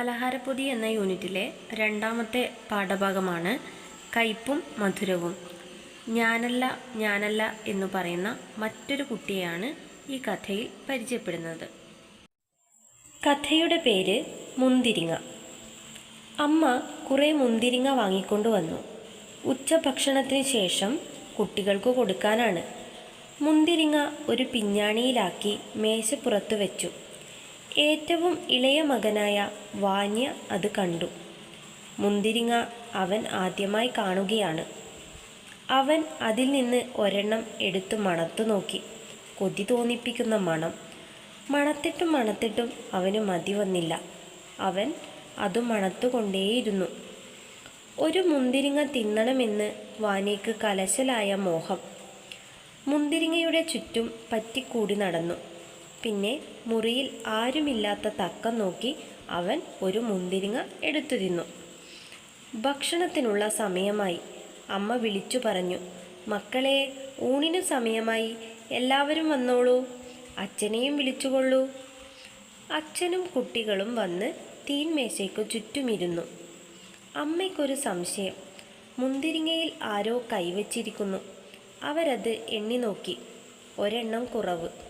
പലഹാരപ്പൊതി എന്ന യൂണിറ്റിലെ രണ്ടാമത്തെ പാഠഭാഗമാണ് കയ്പും മധുരവും. ഞാനല്ല ഞാനല്ല എന്ന് പറയുന്ന മറ്റൊരു കുട്ടിയെയാണ് ഈ കഥയിൽ പരിചയപ്പെടുന്നത്. കഥയുടെ പേര് മുന്തിരിങ്ങ. അമ്മ കുറേ മുന്തിരിങ്ങ വാങ്ങിക്കൊണ്ടുവന്നു ഉച്ചഭക്ഷണത്തിന് ശേഷം കുട്ടികൾക്ക് കൊടുക്കാനാണ്. മുന്തിരിങ്ങ ഒരു പിഞ്ഞാണിയിലാക്കി മേശപ്പുറത്ത് വെച്ചു. ഏറ്റവും ഇളയ മകനായ വാന്യ അത് കണ്ടു. മുന്തിരിങ്ങ അവൻ ആദ്യമായി കാണുകയാണ്. അവൻ അതിൽ നിന്ന് ഒരെണ്ണം എടുത്തു മണത്തു നോക്കി. കൊതി തോന്നിപ്പിക്കുന്ന മണം. മണത്തിട്ടും മണത്തിട്ടും അവന് മതി വന്നില്ല. അവൻ അത് മണത്തുകൊണ്ടേയിരുന്നു ഒരു മുന്തിരിങ്ങ തിന്നണമെന്ന് വാനിക്ക് കലശലായ മോഹം. മുന്തിരിങ്ങയുടെ ചുറ്റും പറ്റിക്കൂടി നടന്നു. പിന്നെ മുറിയിൽ ആരുമില്ലാത്ത തക്കം നോക്കി അവൻ ഒരു മുന്തിരിങ്ങ എടുത്തു തിന്നു. ഭക്ഷണത്തിനുള്ള സമയമായി. അമ്മ വിളിച്ചു പറഞ്ഞു മക്കളെ ഊണിന് സമയമായി. എല്ലാവരും വന്നോളൂ. അച്ഛനെയും വിളിച്ചുകൊള്ളൂ. അച്ഛനും കുട്ടികളും വന്ന് തീൻമേശയ്ക്കു ചുറ്റുമിരുന്നു. അമ്മയ്ക്കൊരു സംശയം. മുന്തിരിങ്ങയിൽ ആരോ കൈവച്ചിരിക്കുന്നു. അവരത് എണ്ണി നോക്കി. ഒരെണ്ണം കുറവ്.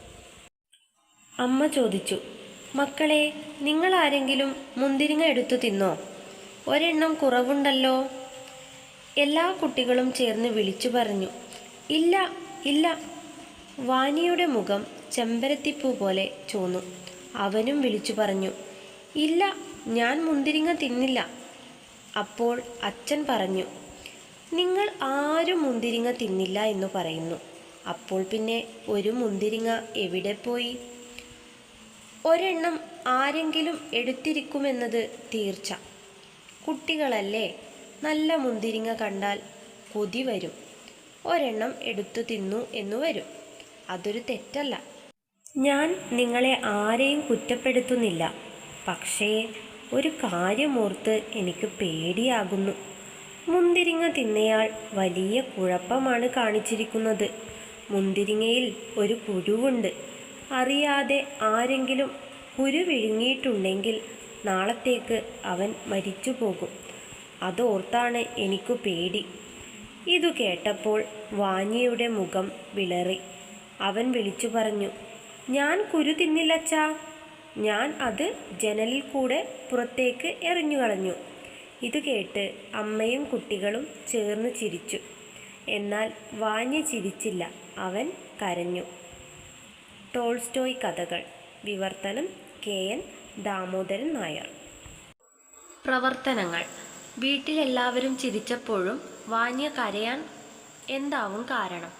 അമ്മ ചോദിച്ചു മക്കളെ നിങ്ങൾ ആരെങ്കിലും മുന്തിരിങ്ങ എടുത്തു തിന്നോ? ഒരെണ്ണം കുറവുണ്ടല്ലോ. എല്ലാ കുട്ടികളും ചേർന്ന് വിളിച്ചു പറഞ്ഞു ഇല്ല ഇല്ല. വാനിയുടെ മുഖം ചെമ്പരത്തിപ്പൂ പോലെ ചോന്നു അവനും വിളിച്ചു പറഞ്ഞു ഇല്ല ഞാൻ മുന്തിരിങ്ങ തിന്നില്ല. അപ്പോൾ അച്ഛൻ പറഞ്ഞു നിങ്ങൾ ആരും മുന്തിരിങ്ങ തിന്നില്ല എന്ന് പറയുന്നു. അപ്പോൾ പിന്നെ ഒരു മുന്തിരിങ്ങ എവിടെ പോയി? ഒരെണ്ണം ആരെങ്കിലും എടുത്തിരിക്കുമെന്നത് തീർച്ച. കുട്ടികളല്ലേ? നല്ല മുന്തിരിങ്ങ കണ്ടാൽ കൊതി വരും. ഒരെണ്ണം എടുത്തു തിന്നു എന്നു വരും. അതൊരു തെറ്റല്ല. ഞാൻ നിങ്ങളെ ആരെയും കുറ്റപ്പെടുത്തുന്നില്ല. പക്ഷേ ഒരു കാര്യമോർത്ത് എനിക്ക് പേടിയാകുന്നു. മുന്തിരിങ്ങ തിന്നയാൾ വലിയ കുഴപ്പമാണ് കാണിച്ചിരിക്കുന്നത്. മുന്തിരിങ്ങയിൽ ഒരു കുരുവുണ്ട്. അറിയാതെ ആരെങ്കിലും കുരുവിഴുങ്ങിയിട്ടുണ്ടെങ്കിൽ നാളത്തേക്ക് അവൻ മരിച്ചു പോകും അതോർത്താണ് എനിക്കു പേടി. ഇതു കേട്ടപ്പോൾ വാഞ്ഞിയുടെ മുഖം വിളറി. അവൻ വിളിച്ചു പറഞ്ഞു ഞാൻ കുരു തിന്നില്ലച്ചാ? ഞാൻ അത് ജനലിൽ കൂടെ പുറത്തേക്ക് എറിഞ്ഞു കളഞ്ഞു. ഇത് കേട്ട് അമ്മയും കുട്ടികളും ചേർന്ന് ചിരിച്ചു. എന്നാൽ വാഞ്ഞി ചിരിച്ചില്ല. അവൻ കരഞ്ഞു. ടോൾസ്റ്റോയ് കഥകൾ. വിവർത്തനം കെ എൻ ദാമോദരൻ നായർ. പ്രവർത്തനങ്ങൾ. വീട്ടിലെല്ലാവരും ചിരിച്ചപ്പോഴും വാന്യ കരയാൻ എന്താവും കാരണം?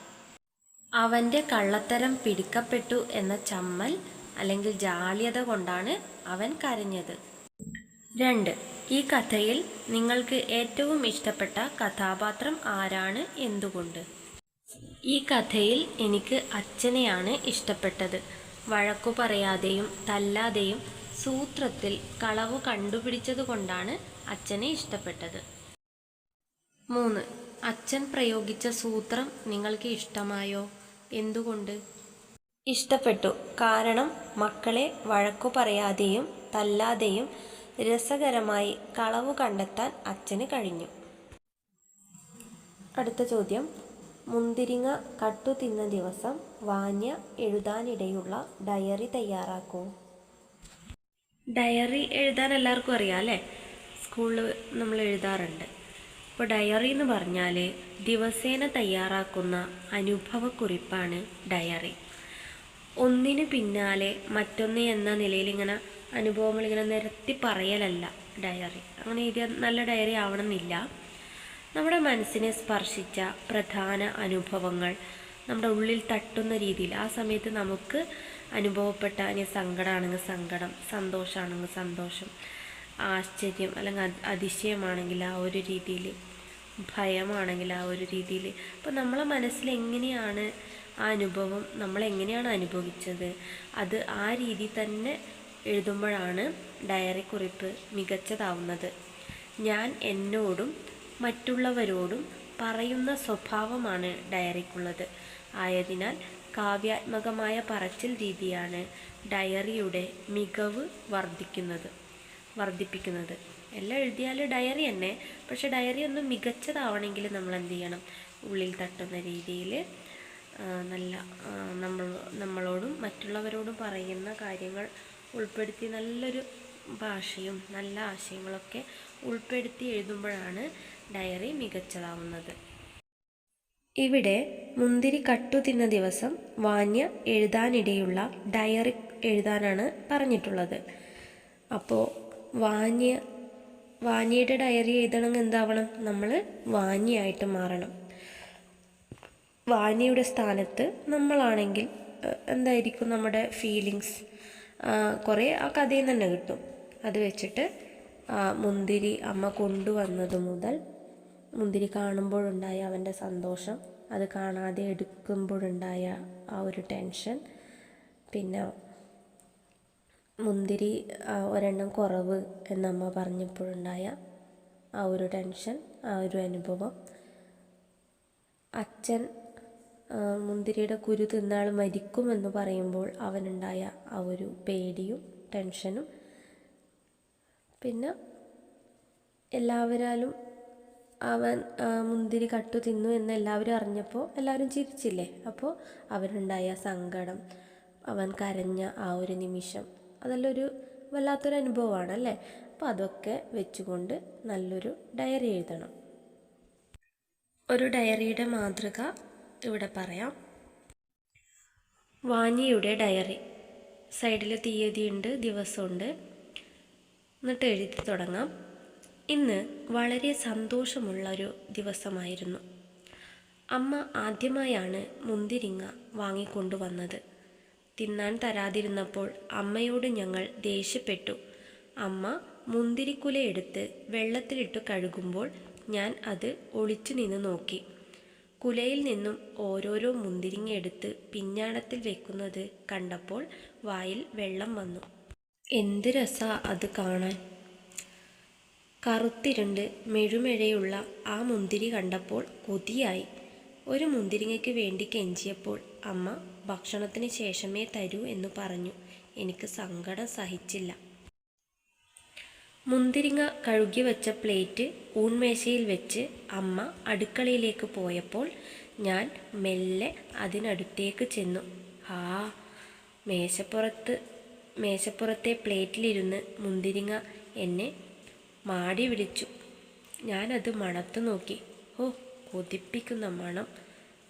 അവന്റെ കള്ളത്തരം പിടിക്കപ്പെട്ടു എന്ന ചമ്മൽ അല്ലെങ്കിൽ ജാള്യത കൊണ്ടാണ് അവൻ കരഞ്ഞത്. രണ്ട്. ഈ കഥയിൽ നിങ്ങൾക്ക് ഏറ്റവും ഇഷ്ടപ്പെട്ട കഥാപാത്രം ആരാണ്? എന്തുകൊണ്ട്? ഈ കഥയിൽ എനിക്ക് അച്ഛനെയാണ് ഇഷ്ടപ്പെട്ടത്. വഴക്കു പറയാതെയും തല്ലാതെയും സൂത്രത്തിൽ കളവ് കണ്ടുപിടിച്ചതുകൊണ്ടാണ് അച്ഛനെ ഇഷ്ടപ്പെട്ടത്. മൂന്ന്. അച്ഛൻ പ്രയോഗിച്ച സൂത്രം നിങ്ങൾക്ക് ഇഷ്ടമായോ? എന്തുകൊണ്ട്? ഇഷ്ടപ്പെട്ടു. കാരണം മക്കളെ വഴക്കു പറയാതെയും തല്ലാതെയും രസകരമായി കളവ് കണ്ടെത്താൻ അച്ഛന് കഴിഞ്ഞു. അടുത്ത ചോദ്യം. മുന്തിരിങ്ങ കട്ടു തിന്ന ദിവസം വാന്യ എഴുതാനിടയുള്ള ഡയറി തയ്യാറാക്കൂ. ഡയറി എഴുതാൻ എല്ലാവർക്കും അറിയാം അല്ലേ? സ്കൂളിൽ നമ്മൾ എഴുതാറുണ്ട്. അപ്പോൾ ഡയറി എന്ന് പറഞ്ഞാൽ ദിവസേന തയ്യാറാക്കുന്ന അനുഭവക്കുറിപ്പാണ് ഡയറി. ഒന്നിന് പിന്നാലെ മറ്റൊന്ന് എന്ന നിലയിൽ ഇങ്ങനെ അനുഭവങ്ങൾ ഇങ്ങനെ നിരത്തി പറയലല്ല ഡയറി. അങ്ങനെ എഴുതിയാൽ നല്ല ഡയറി ആവണമെന്നില്ല. നമ്മുടെ മനസ്സിനെ സ്പർശിച്ച പ്രധാന അനുഭവങ്ങൾ നമ്മുടെ ഉള്ളിൽ തട്ടുന്ന രീതിയിൽ. ആ സമയത്ത് നമുക്ക് അനുഭവപ്പെട്ട ഇനി സങ്കടമാണെങ്കിൽ സങ്കടം സന്തോഷമാണെങ്കിൽ സന്തോഷം ആശ്ചര്യം അല്ലെങ്കിൽ അത് അതിശയമാണെങ്കിൽ ആ ഒരു രീതിയിൽ ഭയമാണെങ്കിൽ ആ ഒരു രീതിയിൽ. അപ്പോൾ നമ്മളെ മനസ്സിൽ എങ്ങനെയാണ് ആ അനുഭവം നമ്മൾ എങ്ങനെയാണ് അനുഭവിച്ചത്? അത് ആ രീതി തന്നെ എഴുതുമ്പോഴാണ് ഡയറി കുറിപ്പ് മികച്ചതാവുന്നത്. ഞാൻ എന്നോടും മറ്റുള്ളവരോടും പറയുന്ന സ്വഭാവമാണ് ഡയറിക്കുള്ളത്. ആയതിനാൽ കാവ്യാത്മകമായ പറച്ചിൽ രീതിയാണ് ഡയറിയുടെ മികവ് വർദ്ധിക്കുന്നത് വർദ്ധിപ്പിക്കുന്നത്. എല്ലാം എഴുതിയാൽ ഡയറി തന്നെ പക്ഷെ ഡയറി ഒന്ന് മികച്ചതാവണമെങ്കിൽ നമ്മൾ എന്ത് ചെയ്യണം? ഉള്ളിൽ തട്ടുന്ന രീതിയിൽ നല്ല നമ്മൾ നമ്മളോടും മറ്റുള്ളവരോടും പറയുന്ന കാര്യങ്ങൾ ഉൾപ്പെടുത്തി നല്ലൊരു ഭാഷയും നല്ല ആശയങ്ങളൊക്കെ ഉൾപ്പെടുത്തി എഴുതുമ്പോഴാണ് ഡയറി മികച്ചതാവുന്നത്. ഇവിടെ മുന്തിരി കട്ടു തിന്ന ദിവസം വാന്യ എഴുതാനിടയുള്ള ഡയറി എഴുതാനാണ് പറഞ്ഞിട്ടുള്ളത്. അപ്പോൾ വാന്യ വാന്യയുടെ ഡയറി എഴുതണമെങ്കിൽ എന്താവണം? നമ്മൾ വാന്യയായിട്ട് മാറണം. വാന്യയുടെ സ്ഥാനത്ത് നമ്മളാണെങ്കിൽ എന്തായിരിക്കും നമ്മുടെ ഫീലിങ്സ്? കുറേ ആ കഥയിൽ തന്നെ കിട്ടും. അത് വെച്ചിട്ട് മുന്തിരി അമ്മ കൊണ്ടുവന്നത് മുതൽ മുന്തിരി കാണുമ്പോഴുണ്ടായ അവന്റെ സന്തോഷം. അത് കാണാതെ എടുക്കുമ്പോഴുണ്ടായ ആ ഒരു ടെൻഷൻ. പിന്നെ മുന്തിരി ഒരെണ്ണം കുറവ് എന്നമ്മ പറഞ്ഞപ്പോഴുണ്ടായ ആ ഒരു ടെൻഷൻ ആ ഒരു അനുഭവം. അച്ഛൻ മുന്തിരിയുടെ കുരു തിന്നാൾ മരിക്കുമെന്ന് പറയുമ്പോൾ അവനുണ്ടായ ആ ഒരു പേടിയും ടെൻഷനും. പിന്നെ എല്ലാവരാലും അവൻ മുന്തിരി കട്ടു തിന്നു എന്ന് എല്ലാവരും അറിഞ്ഞപ്പോൾ എല്ലാവരും ചിരിച്ചില്ലേ? അപ്പോൾ അവനുണ്ടായ സങ്കടം അവൻ കരഞ്ഞ ആ ഒരു നിമിഷം അതെല്ലാം ഒരു വല്ലാത്തൊരു അനുഭവമാണ് അല്ലേ? അപ്പോൾ അതൊക്കെ വെച്ചുകൊണ്ട് നല്ലൊരു ഡയറി എഴുതണം. ഒരു ഡയറിയുടെ മാതൃക ഇവിടെ പറയാം. വാനിയുടെ ഡയറി. സൈഡിൽ തീയതിയുണ്ട് ദിവസമുണ്ട്. എന്നിട്ട് എഴുതി തുടങ്ങാം. ഇന്ന് വളരെ സന്തോഷമുള്ളൊരു ദിവസമായിരുന്നു. അമ്മ ആദ്യമായാണ് മുന്തിരിങ്ങ വാങ്ങിക്കൊണ്ടുവന്നത്. തിന്നാൻ തരാതിരുന്നപ്പോൾ അമ്മയോട് ഞങ്ങൾ ദേഷ്യപ്പെട്ടു. അമ്മ മുന്തിരിക്കുല എടുത്ത് വെള്ളത്തിലിട്ട് കഴുകുമ്പോൾ ഞാൻ അത് ഒളിച്ചു നിന്ന് നോക്കി. കുലയിൽ നിന്നും ഓരോരോ മുന്തിരിങ്ങ എടുത്ത് പിഞ്ഞാണത്തിൽ വെക്കുന്നത് കണ്ടപ്പോൾ വായിൽ വെള്ളം വന്നു. എന്ത് രസാ അത് കാണാൻ. കറുത്തിരുണ്ട് മെഴുമെഴയുള്ള ആ മുന്തിരി കണ്ടപ്പോൾ കൊതിയായി. ഒരു മുന്തിരിങ്ങയ്ക്ക് വേണ്ടി കെഞ്ചിയപ്പോൾ അമ്മ ഭക്ഷണത്തിന് ശേഷമേ തരൂ എന്ന് പറഞ്ഞു. എനിക്ക് സങ്കടം സഹിച്ചില്ല. മുന്തിരിങ്ങ കഴുകി വെച്ച പ്ലേറ്റ് ഊൺമേശയിൽ വെച്ച് അമ്മ അടുക്കളയിലേക്ക് പോയപ്പോൾ ഞാൻ മെല്ലെ അതിനടുത്തേക്ക് ചെന്നു. ആ മേശപ്പുറത്ത് മേശപ്പുറത്തെ പ്ലേറ്റിലിരുന്ന് മുന്തിരിങ്ങ എന്നെ മാടി വിളിച്ചു. ഞാനത് മണത്തു നോക്കി. ഓ കൊതിപ്പിക്കുന്ന മണം.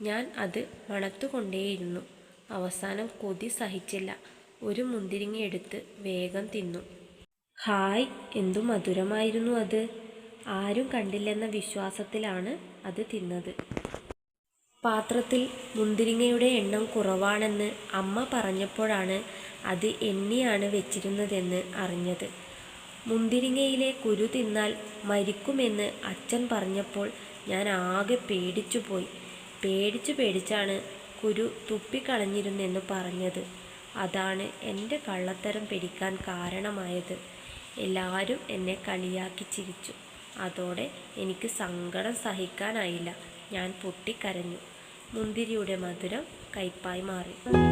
ഞാൻ അത് മണത്തുകൊണ്ടേയിരുന്നു. അവസാനം കൊതി സഹിച്ചില്ല. ഒരു മുന്തിരിങ്ങ എടുത്ത് വേഗം തിന്നു. ഹായ് എന്തു മധുരമായിരുന്നു അത്? ആരും കണ്ടില്ലെന്ന വിശ്വാസത്തിലാണ് അത് തിന്നത്. പാത്രത്തിൽ മുന്തിരിങ്ങയുടെ എണ്ണം കുറവാണെന്ന് അമ്മ പറഞ്ഞപ്പോഴാണ് അത് എണ്ണിയാണ് വെച്ചിരുന്നതെന്ന് അറിഞ്ഞത്. മുന്തിരിങ്ങയിലെ കുരു തിന്നാൽ മരിക്കുമെന്ന് അച്ഛൻ പറഞ്ഞപ്പോൾ ഞാൻ ആകെ പേടിച്ചുപോയി. പേടിച്ചു പേടിച്ചാണ് കുരു തുപ്പിക്കളഞ്ഞിരുന്നെന്ന് പറഞ്ഞത്. അതാണ് എന്റെ കള്ളത്തരം പിടിക്കാൻ കാരണമായത്. എല്ലാവരും എന്നെ കളിയാക്കി ചിരിച്ചു. അതോടെ എനിക്ക് സങ്കടം സഹിക്കാനായില്ല. ഞാൻ പൊട്ടിക്കരഞ്ഞു. മുന്തിരിയുടെ മധുരം കയ്പായി മാറി.